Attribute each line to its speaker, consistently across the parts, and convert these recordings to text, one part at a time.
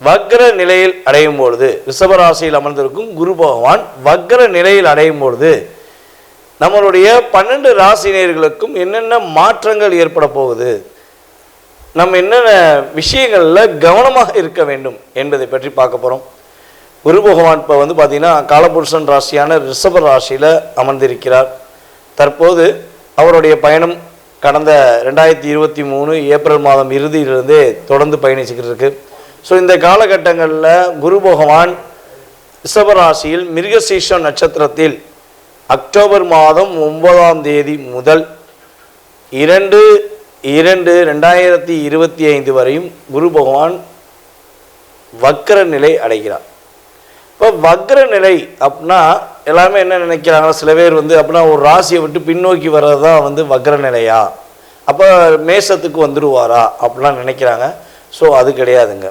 Speaker 1: வக்ர நிலையில் அடையும் பொழுது ரிஷபராசியில் அமர்ந்திருக்கும் குரு பகவான் வக்ர நிலையில் அடையும் பொழுது நம்மளுடைய பன்னெண்டு ராசினியர்களுக்கும் என்னென்ன மாற்றங்கள் ஏற்பட போகுது நம்ம என்னென்ன விஷயங்களில் கவனமாக இருக்க வேண்டும் என்பதை பற்றி பார்க்க போகிறோம் குரு பகவான் இப்போ வந்து பார்த்திங்கன்னா காலபுருஷன் ராசியான ரிஷப ராசியில் அமர்ந்திருக்கிறார். தற்போது அவருடைய பயணம் கடந்த ரெண்டாயிரத்தி இருபத்தி மூணு ஏப்ரல் மாதம் இறுதியிலிருந்தே தொடர்ந்து பயணிச்சுக்கிட்டு இருக்குது ஸோ இந்த காலகட்டங்களில் குரு பகவான் ரிஷபராசியில் மிருகசீஷம் நட்சத்திரத்தில் அக்டோபர் மாதம் ஒன்பதாம் தேதி முதல் இரண்டு இரண்டு ரெண்டாயிரத்தி இருபத்தி ஐந்து வரையும் குரு பகவான் வக்கர நிலை அடைகிறார். இப்போ வக்ர நிலை அப்படின்னா எல்லாமே என்ன நினைக்கிறாங்க? சில பேர் வந்து அப்படின்னா ஒரு ராசியை விட்டு பின்னோக்கி வர்றது தான் வந்து வக்ர நிலையா? அப்போ மேசத்துக்கு வந்துடுவாரா அப்படிலாம் நினைக்கிறாங்க. ஸோ அது கிடையாதுங்க.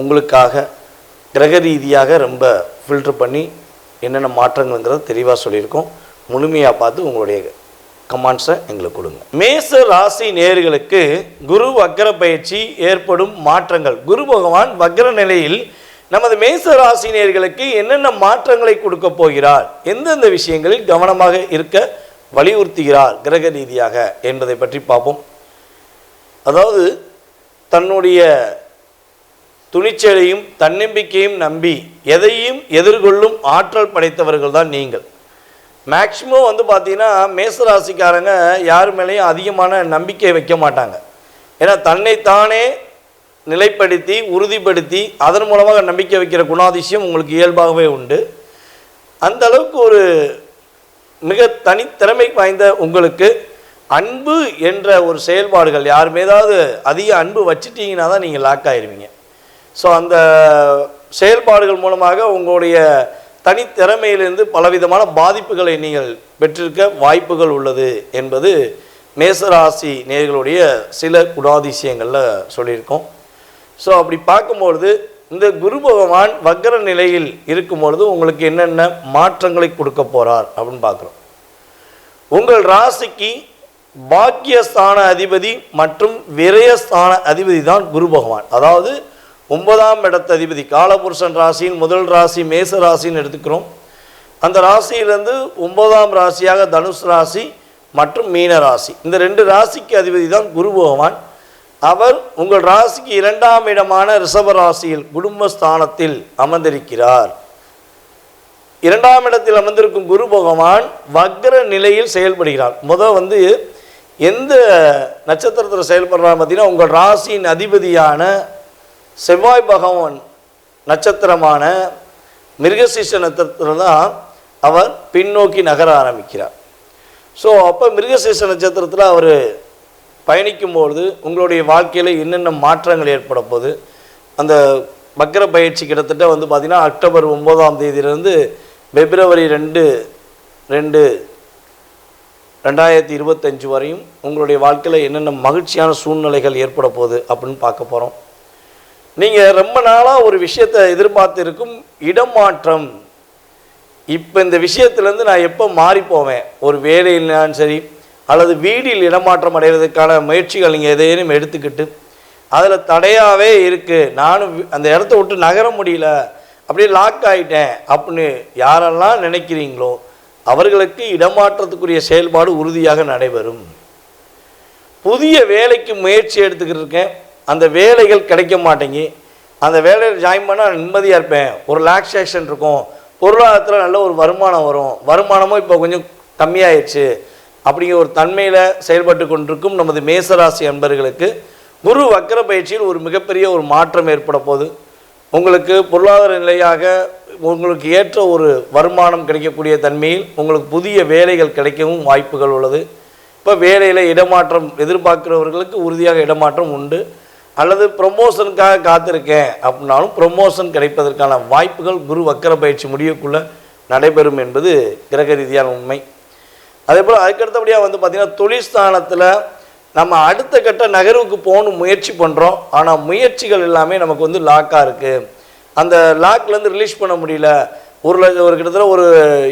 Speaker 1: உங்களுக்காக கிரக ரீதியாக ரொம்ப ஃபில்டர் பண்ணி என்னென்ன மாற்றங்கள்ங்கிறத தெளிவாக சொல்லியிருக்கோம். முழுமையாக பார்த்து உங்களுடைய கமாண்ட்ஸை எங்களுக்கு கொடுங்க. மேச ராசி நேர்களுக்கு குரு வக்கர பயிற்சி ஏற்படும் மாற்றங்கள். குரு பகவான் வக்கர நிலையில் நமது மேச ராசி நேர்களுக்கு என்னென்ன மாற்றங்களை கொடுக்க போகிறார்? எந்தெந்த விஷயங்களில் கவனமாக இருக்க வலியுறுத்துகிறார் கிரக ரீதியாக என்பதை பற்றி பார்ப்போம். அதாவது தன்னுடைய துணிச்சலையும் தன்னம்பிக்கையும் நம்பி எதையும் எதிர்கொள்ளும் ஆற்றல் படைத்தவர்கள் தான் நீங்கள். மேக்சிமம் வந்து பார்த்தீங்கன்னா மேசராசிக்காரங்க யார் மேலேயும் அதிகமான நம்பிக்கை வைக்க மாட்டாங்க. ஏன்னா தன்னைத்தானே நிலைப்படுத்தி உறுதிப்படுத்தி அதன் மூலமாக நம்பிக்கை வைக்கிற குணாதிசயம் உங்களுக்கு இயல்பாகவே உண்டு. அந்த அளவுக்கு ஒரு மிக தனித்திறமை வாய்ந்த உங்களுக்கு அன்பு என்ற ஒரு செயல்பாடுகள் யார் மீதாவது அதிக அன்பு வச்சிட்டீங்கன்னா தான் நீங்கள் லாக் ஆயிடுவீங்க ஸோ அந்த செயல்பாடுகள் மூலமாக உங்களுடைய தனித்திறமையிலிருந்து பலவிதமான பாதிப்புகளை நீங்கள் பெற்றிருக்க வாய்ப்புகள் உள்ளது என்பது மேசராசி நேர்களுடைய சில குணாதிசயங்களில் சொல்லியிருக்கோம். ஸோ அப்படி பார்க்கும்பொழுது இந்த குரு பகவான் வக்கர நிலையில் இருக்கும் பொழுது உங்களுக்கு என்னென்ன மாற்றங்களை கொடுக்க போகிறார் அப்படின்னு பார்க்குறோம். உங்கள் ராசிக்கு பாக்கியஸ்தான அதிபதி மற்றும் விரயஸ்தான அதிபதி தான் குரு பகவான். அதாவது ஒன்பதாம் இடத்த அதிபதி காலபுருஷன் ராசியின் முதல் ராசி மேச ராசின்னு எடுத்துக்கிறோம். அந்த ராசியிலேருந்து ஒன்பதாம் ராசியாக தனுஷ் ராசி மற்றும் மீன ராசி. இந்த ரெண்டு ராசிக்கு அதிபதி தான் குரு பகவான். அவர் உங்கள் ராசிக்கு இரண்டாம் இடமான ரிஷப ராசியில் குடும்பஸ்தானத்தில் அமர்ந்திருக்கிறார். இரண்டாம் இடத்தில் அமர்ந்திருக்கும் குரு பகவான் வக்ர நிலையில் செயல்படுகிறார். முதல் வந்து எந்த நட்சத்திரத்தில் செயல்படுறார் பார்த்தீங்கன்னா உங்கள் ராசியின் அதிபதியான செவ்வாய் பகவான் நட்சத்திரமான மிருகசீஷ நட்சத்திரம் தான் அவர் பின்னோக்கி நகர ஆரம்பிக்கிறார். ஸோ அப்போ மிருகசீஷ நட்சத்திரத்தில் அவர் பயணிக்கும்பொழுது உங்களுடைய வாழ்க்கையில் என்னென்ன மாற்றங்கள் ஏற்பட போகுது? அந்த வக்ர பயிற்சி கிட்டத்தட்ட வந்து பார்த்திங்கன்னா அக்டோபர் ஒம்போதாம் தேதியிலேருந்து பிப்ரவரி ரெண்டு ரெண்டு ரெண்டாயிரத்தி இருபத்தஞ்சு வரையும் உங்களுடைய வாழ்க்கையில் என்னென்ன மகிழ்ச்சியான சூழ்நிலைகள் ஏற்பட போகுது அப்படின்னு பார்க்க போகிறோம் நீங்கள் ரொம்ப நாளாக ஒரு விஷயத்தை எதிர்பார்த்துருக்கும் இடம் இடமாற்றம். இப்போ இந்த விஷயத்துலேருந்து நான் எப்போ மாறி போவேன்? ஒரு வேலையிலான்னு சரி அல்லது வீடில் இடமாற்றம் அடைகிறதுக்கான முயற்சிகள் நீங்கள் எதையும் எடுத்துக்கிட்டு அதில் தடையாகவே இருக்குது நானும் அந்த இடத்த விட்டு நகர முடியல அப்படியே லாக் ஆகிட்டேன் அப்படின்னு யாரெல்லாம் நினைக்கிறீங்களோ அவர்களுக்கு இடமாற்றத்துக்குரிய செயல்பாடு உறுதியாக நடைபெறும். புதிய வேலைக்கு முயற்சி எடுத்துக்கிட்டு இருக்கேன். அந்த வேலைகள் கிடைக்க மாட்டேங்கி அந்த வேலையில் ஜாயின் பண்ணால் நிம்மதியாக இருப்பேன். ஒரு ரிலாக்ஸேஷன் இருக்கும். பொருளாதாரத்தில் நல்ல ஒரு வருமானம் வரும். வருமானமும் இப்போ கொஞ்சம் கம்மியாயிடுச்சு. அப்படிங்கிற ஒரு தன்மையில் செயல்பட்டு கொண்டிருக்கும் நமது மேசராசி அன்பர்களுக்கு குரு வக்கர பயிற்சியில் ஒரு மிகப்பெரிய ஒரு மாற்றம் ஏற்பட போகுது. உங்களுக்கு பொருளாதார நிலையாக உங்களுக்கு ஏற்ற ஒரு வருமானம் கிடைக்கக்கூடிய தன்மையில் உங்களுக்கு புதிய வேலைகள் கிடைக்கவும் வாய்ப்புகள் உள்ளது. இப்போ வேலையில் இடமாற்றம் எதிர்பார்க்கிறவர்களுக்கு உறுதியாக இடமாற்றம் உண்டு. அல்லது ப்ரொமோஷனுக்காக காத்திருக்கேன் அப்படின்னாலும் ப்ரொமோஷன் கிடைப்பதற்கான வாய்ப்புகள் குரு வக்கர பயிற்சி முடியக்குள்ளே நடைபெறும் என்பது கிரக ரீதியான உண்மை. அதே போல் அதுக்கடுத்தபடியாக வந்து பார்த்திங்கன்னா தொழிற்ஸ்தானத்தில் நம்ம அடுத்த கட்ட நகர்வுக்கு போகணும் முயற்சி பண்ணுறோம் ஆனால் முயற்சிகள் எல்லாமே நமக்கு வந்து லாக்காக இருக்குது அந்த லாக்லேருந்து ரிலீஸ் பண்ண முடியல. ஒரு லட்சம் ஒரு கிட்டத்தட்ட ஒரு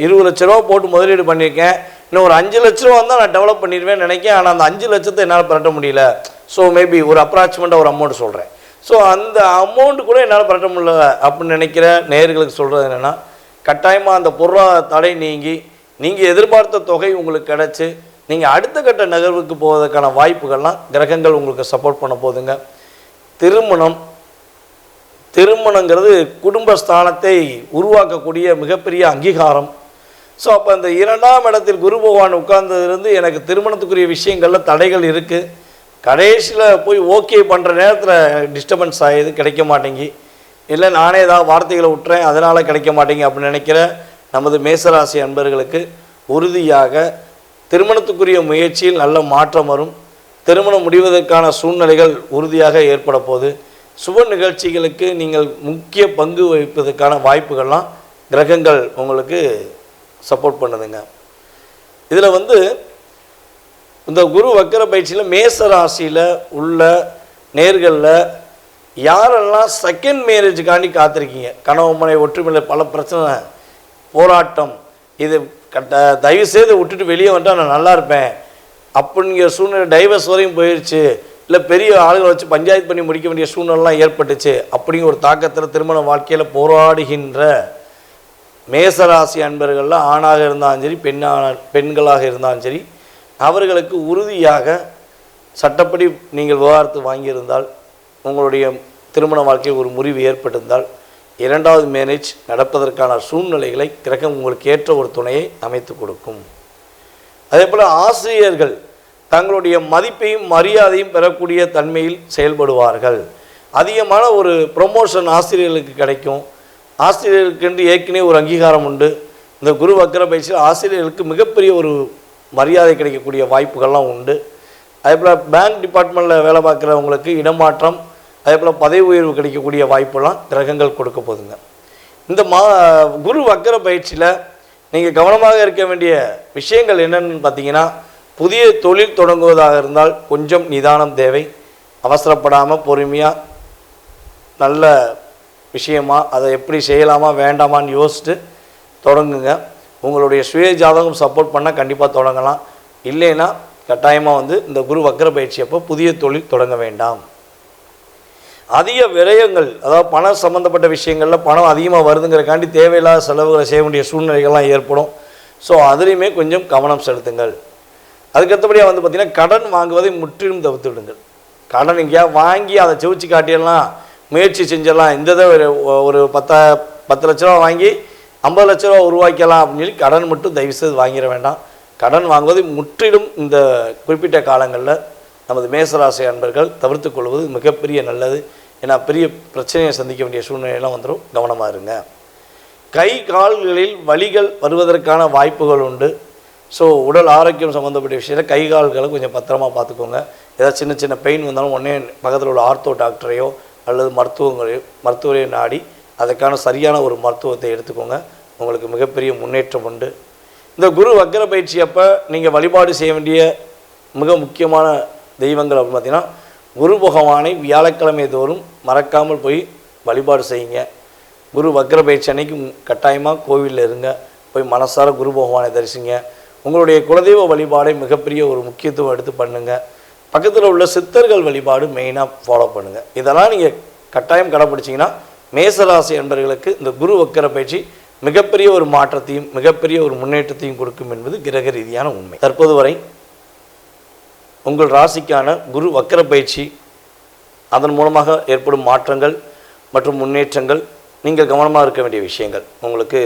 Speaker 1: இருபது லட்ச ரூபா போட்டு முதலீடு பண்ணியிருக்கேன். இன்னும் ஒரு அஞ்சு லட்ச ரூபா தான் நான் டெவலப் பண்ணிடுவேன் நினைக்கிறேன் ஆனால் அந்த அஞ்சு லட்சத்தை என்னால் பரட்ட முடியல. ஸோ மேபி ஒரு அப்ராக்சிமெண்ட்டாக ஒரு அமௌண்ட் சொல்கிறேன் ஸோ அந்த அமௌண்ட் கூட என்னால் பரட்ட முடியல. அப்படின்னு நினைக்கிற நேர்களுக்கு சொல்கிறது என்னென்னா கட்டாயமாக அந்த பொருளாதார தடை நீங்கி நீங்கள் எதிர்பார்த்த தொகை உங்களுக்கு கிடச்சி நீங்கள் அடுத்த கட்ட நகர்வுக்கு போவதற்கான வாய்ப்புகள்லாம் கிரகங்கள் உங்களுக்கு சப்போர்ட் பண்ண போகுதுங்க. திருமணம் திருமணங்கிறது குடும்பஸ்தானத்தை உருவாக்கக்கூடிய மிகப்பெரிய அங்கீகாரம். ஸோ அப்போ அந்த இரண்டாம் இடத்தில் குரு பகவான் உட்கார்ந்ததுலேருந்து எனக்கு திருமணத்துக்குரிய விஷயங்களில் தடைகள் இருக்குது கடைசியில் போய் ஓகே பண்ணுற நேரத்தில் டிஸ்டர்பன்ஸ் ஆகியது கிடைக்க மாட்டேங்கி. இல்லை நானே ஏதாவது வார்த்தைகளை விட்டுறேன் அதனால் கிடைக்க மாட்டேங்கி அப்படின்னு நினைக்கிற நமது மேசராசி அன்பர்களுக்கு உறுதியாக திருமணத்துக்குரிய முயற்சியில் நல்ல மாற்றம் வரும். திருமணம் முடிவதற்கான சூழ்நிலைகள் உறுதியாக ஏற்பட போது சுப நிகழ்ச்சிகளுக்கு நீங்கள் முக்கிய பங்கு வகிப்பதற்கான வாய்ப்புகள்லாம் கிரகங்கள் உங்களுக்கு சப்போர்ட் பண்ணுதுங்க. இதில் வந்து இந்த குரு வக்கர பயிற்சியில் மேச ராசியில் உள்ள நேர்களில் யாரெல்லாம் செகண்ட் மேரேஜுக்காண்டி காத்திருக்கீங்க? கணவன் மனை ஒற்றுமையில் பல பிரச்சனை. போராட்டம். இது கட்ட தயவு செய்து விட்டுட்டு வெளியே வந்துட்டா நான் நல்லா இருப்பேன். அப்படிங்கிற சூழ்நிலை டைவர்ஸ் வரையும் போயிடுச்சு இல்லை பெரிய ஆளுகளை வச்சு பஞ்சாயத்து பண்ணி முடிக்க வேண்டிய சூழ்நிலைலாம் ஏற்பட்டுச்சு. அப்படிங்கிற ஒரு தாக்கத்தில் திருமண வாழ்க்கையில் போராடுகின்ற மேசராசி அன்பர்களில் ஆணாக இருந்தாலும் சரி பெண்ணான பெண்களாக இருந்தாலும் சரி அவர்களுக்கு உறுதியாக சட்டப்படி நீங்கள் விவகாரத்து வாங்கியிருந்தால் உங்களுடைய திருமண வாழ்க்கையில் ஒரு முறிவு ஏற்பட்டிருந்தால் இரண்டாவது மேரேஜ் நடப்பதற்கான சூழ்நிலைகளை கிரகம் உங்களுக்கு ஏற்ற ஒரு துணையை அமைத்து கொடுக்கும். அதே போல் ஆசிரியர்கள் தங்களுடைய மதிப்பையும் மரியாதையும் பெறக்கூடிய தன்மையில் செயல்படுவார்கள். அதிகமான ஒரு ப்ரொமோஷன் ஆசிரியர்களுக்கு கிடைக்கும். ஆசிரியர்களுக்கென்று ஏற்கனவே ஒரு அங்கீகாரம் உண்டு. இந்த குரு வக்கர பயிற்சியில் ஆசிரியர்களுக்கு மிகப்பெரிய ஒரு மரியாதை கிடைக்கக்கூடிய வாய்ப்புகள்லாம் உண்டு. அதே போல் பேங்க் டிபார்ட்மெண்ட்டில் வேலை பார்க்குறவங்களுக்கு இடமாற்றம் அதே போல் பதவி உயர்வு கிடைக்கக்கூடிய வாய்ப்பெல்லாம் கிரகங்கள் கொடுக்க போகுதுங்க. இந்த மா குரு வக்கர பயிற்சியில் நீங்கள் கவனமாக இருக்க வேண்டிய விஷயங்கள் என்னென்னு பார்த்தீங்கன்னா புதிய தொழில் தொடங்குவதாக இருந்தால் கொஞ்சம் நிதானம் தேவை. அவசரப்படாமல் பொறுமையாக நல்ல விஷயமா அதை எப்படி செய்யலாமா வேண்டாமான்னு யோசிச்சுட்டு தொடங்குங்க. உங்களுடைய சுய ஜாதகம் சப்போர்ட் பண்ணால் கண்டிப்பாக தொடங்கலாம். இல்லைன்னா கட்டாயமாக வந்து இந்த குரு வக்கர பயிற்சி அப்போ புதிய தொழில் தொடங்க வேண்டாம். அதிக விரயங்கள் அதாவது பணம் சம்மந்தப்பட்ட விஷயங்களில் பணம் அதிகமாக வருதுங்கிறக்காண்டி தேவையில்லாத செலவுகளை செய்ய வேண்டிய சூழ்நிலைகள்லாம் ஏற்படும். ஸோ அதுலேயுமே கொஞ்சம் கவனம் செலுத்துங்கள். அதுக்கடுத்தபடியாக வந்து பார்த்திங்கன்னா கடன் வாங்குவதை முற்றிலும் தவிர்த்து விடுங்கள். கடன் எங்கேயா வாங்கி அதை செவிச்சு காட்டிடலாம் முயற்சி செஞ்சிடலாம் இந்த இதை ஒரு ஒரு பத்த பத்து லட்ச ரூபா வாங்கி ஐம்பது லட்ச ரூபா உருவாக்கலாம் அப்படின்னு சொல்லி கடன் மட்டும் தயவுசெய்து வாங்கிட வேண்டாம். கடன் வாங்குவது முற்றிலும் இந்த குறிப்பிட்ட காலங்களில் நமது மேசராசி அன்பர்கள் தவிர்த்து கொள்வது மிகப்பெரிய நல்லது. ஏன்னா பெரிய பிரச்சனையை சந்திக்க வேண்டிய சூழ்நிலையெல்லாம் வந்துடும். கவனமாக இருங்க. கை கால்களில் வலிகள் வருவதற்கான வாய்ப்புகள் உண்டு. ஸோ உடல் ஆரோக்கியம் சம்மந்தப்பட்ட விஷயத்தில் கை கால்களை கொஞ்சம் பத்திரமா பார்த்துக்கோங்க. ஏதாவது சின்ன சின்ன பெயின் வந்தாலும் உடனே பக்கத்தில் உள்ள ஆர்த்தோ டாக்டரையோ அல்லது மருத்துவங்களையோ மருத்துவரையோ நாடி அதுக்கான சரியான ஒரு மருத்துவத்தை எடுத்துக்கோங்க. உங்களுக்கு மிகப்பெரிய முன்னேற்றம் உண்டு. இந்த குரு வக்கர பயிற்சி அப்போ நீங்கள் வழிபாடு செய்ய வேண்டிய மிக முக்கியமான தெய்வங்கள் அப்படின்னு பார்த்தீங்கன்னா குரு பகவானை வியாழக்கிழமை தோறும் மறக்காமல் போய் வழிபாடு செய்யுங்க. குரு வக்கர பயிற்சி அன்னைக்கு கட்டாயமாக கோவிலில் இருங்க. போய் மனசார குரு பகவானை தரிசிங்க. உங்களுடைய குலதெய்வ வழிபாடை மிகப்பெரிய ஒரு முக்கியத்துவம் எடுத்து பண்ணுங்கள் பக்கத்தில் உள்ள சித்தர்கள் வழிபாடு மெயினாக ஃபாலோ பண்ணுங்கள் இதெல்லாம் நீங்கள் கட்டாயம் கடைப்பிடிச்சிங்கன்னா மேசராசி என்பவர்களுக்கு இந்த குரு வக்கர பயிற்சி மிகப்பெரிய ஒரு மாற்றத்தையும் மிகப்பெரிய ஒரு முன்னேற்றத்தையும் கொடுக்கும் என்பது கிரக ரீதியான உண்மை. தற்போது வரை உங்கள் ராசிக்கான குரு வக்கர பயிற்சி அதன் மூலமாக ஏற்படும் மாற்றங்கள் மற்றும் முன்னேற்றங்கள் நீங்கள் கவனமாக இருக்க வேண்டிய விஷயங்கள். உங்களுக்கு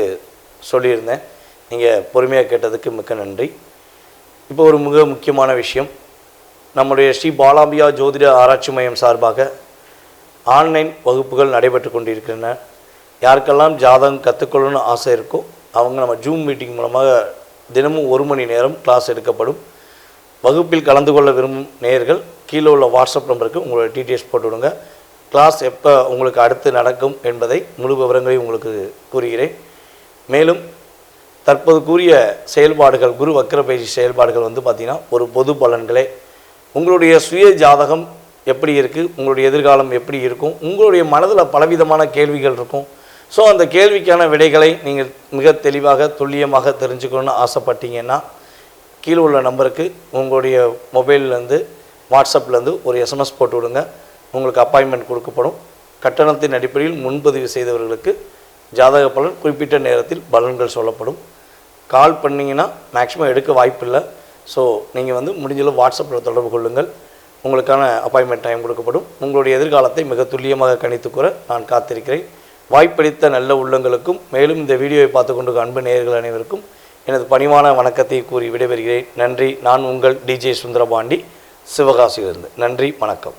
Speaker 1: சொல்லியிருந்தேன். நீங்கள் பொறுமையாக கேட்டதுக்கு மிக்க நன்றி. இப்போ ஒரு மிக முக்கியமான விஷயம். நம்முடைய ஸ்ரீ பாலாம்பியா ஜோதிட ஆராய்ச்சி மையம் சார்பாக ஆன்லைன் வகுப்புகள் நடைபெற்று கொண்டிருக்கின்றன. யாருக்கெல்லாம் ஜாதகம் கற்றுக்கொள்ளணும்னு ஆசை இருக்கோ அவங்க நம்ம ஜூம் மீட்டிங் மூலமாக தினமும் ஒரு மணி நேரம் கிளாஸ் எடுக்கப்படும். வகுப்பில் கலந்து கொள்ள விரும்பும் நேயர்கள் கீழே உள்ள வாட்ஸ்அப் நம்பருக்கு உங்களோட டீட்டெயில்ஸ் போட்டு விடுங்க. கிளாஸ் எப்போ உங்களுக்கு அடுத்து நடக்கும் என்பதை முழு விவரங்களையும் உங்களுக்கு கூறுகிறேன். மேலும் தற்போது கூறிய செயல்பாடுகள் குரு வக்கர பயிற்சி செயல்பாடுகள் வந்து பார்த்திங்கன்னா ஒரு பொது பலன்களே. உங்களுடைய சுய ஜாதகம் எப்படி இருக்குது உங்களுடைய எதிர்காலம் எப்படி இருக்கும் உங்களுடைய மனதில் பலவிதமான கேள்விகள் இருக்கும். ஸோ அந்த கேள்விக்கான விடைகளை நீங்கள் மிக தெளிவாக துல்லியமாக தெரிஞ்சுக்கணும்னு ஆசைப்பட்டீங்கன்னா கீழே உள்ள நம்பருக்கு உங்களுடைய மொபைல்லேருந்து வாட்ஸ்அப்லேருந்து ஒரு எஸ்எம்எஸ் போட்டு விடுங்க. உங்களுக்கு அப்பாயின்மெண்ட் கொடுக்கப்படும். கட்டணத்தின் அடிப்படையில் முன்பதிவு செய்தவர்களுக்கு ஜாதக பலன் குறிப்பிட்ட நேரத்தில் பலன்கள் சொல்லப்படும். கால் பண்ணிங்கன்னா மேக்ஸிமம் எடுக்க வாய்ப்பில்லை. ஸோ நீங்கள் வந்து முடிஞ்சளவு வாட்ஸ்அப்பில் தொடர்பு கொள்ளுங்கள். உங்களுக்கான அப்பாயின்மெண்ட் டைம் கொடுக்கப்படும். உங்களுடைய எதிர்காலத்தை மிக துல்லியமாக கணித்து கூற நான் காத்திருக்கிறேன். வாய்ப்பளித்த நல்ல உள்ளங்களுக்கும் மேலும் இந்த வீடியோவை பார்த்து கொண்டு அன்பு நேயர்கள் அனைவருக்கும் எனது பணிவான வணக்கத்தை கூறி விடைபெறுகிறேன். நன்றி. நான் உங்கள் டிஜே சுந்தரபாண்டி. சிவகாசியிலிருந்து. நன்றி. வணக்கம்.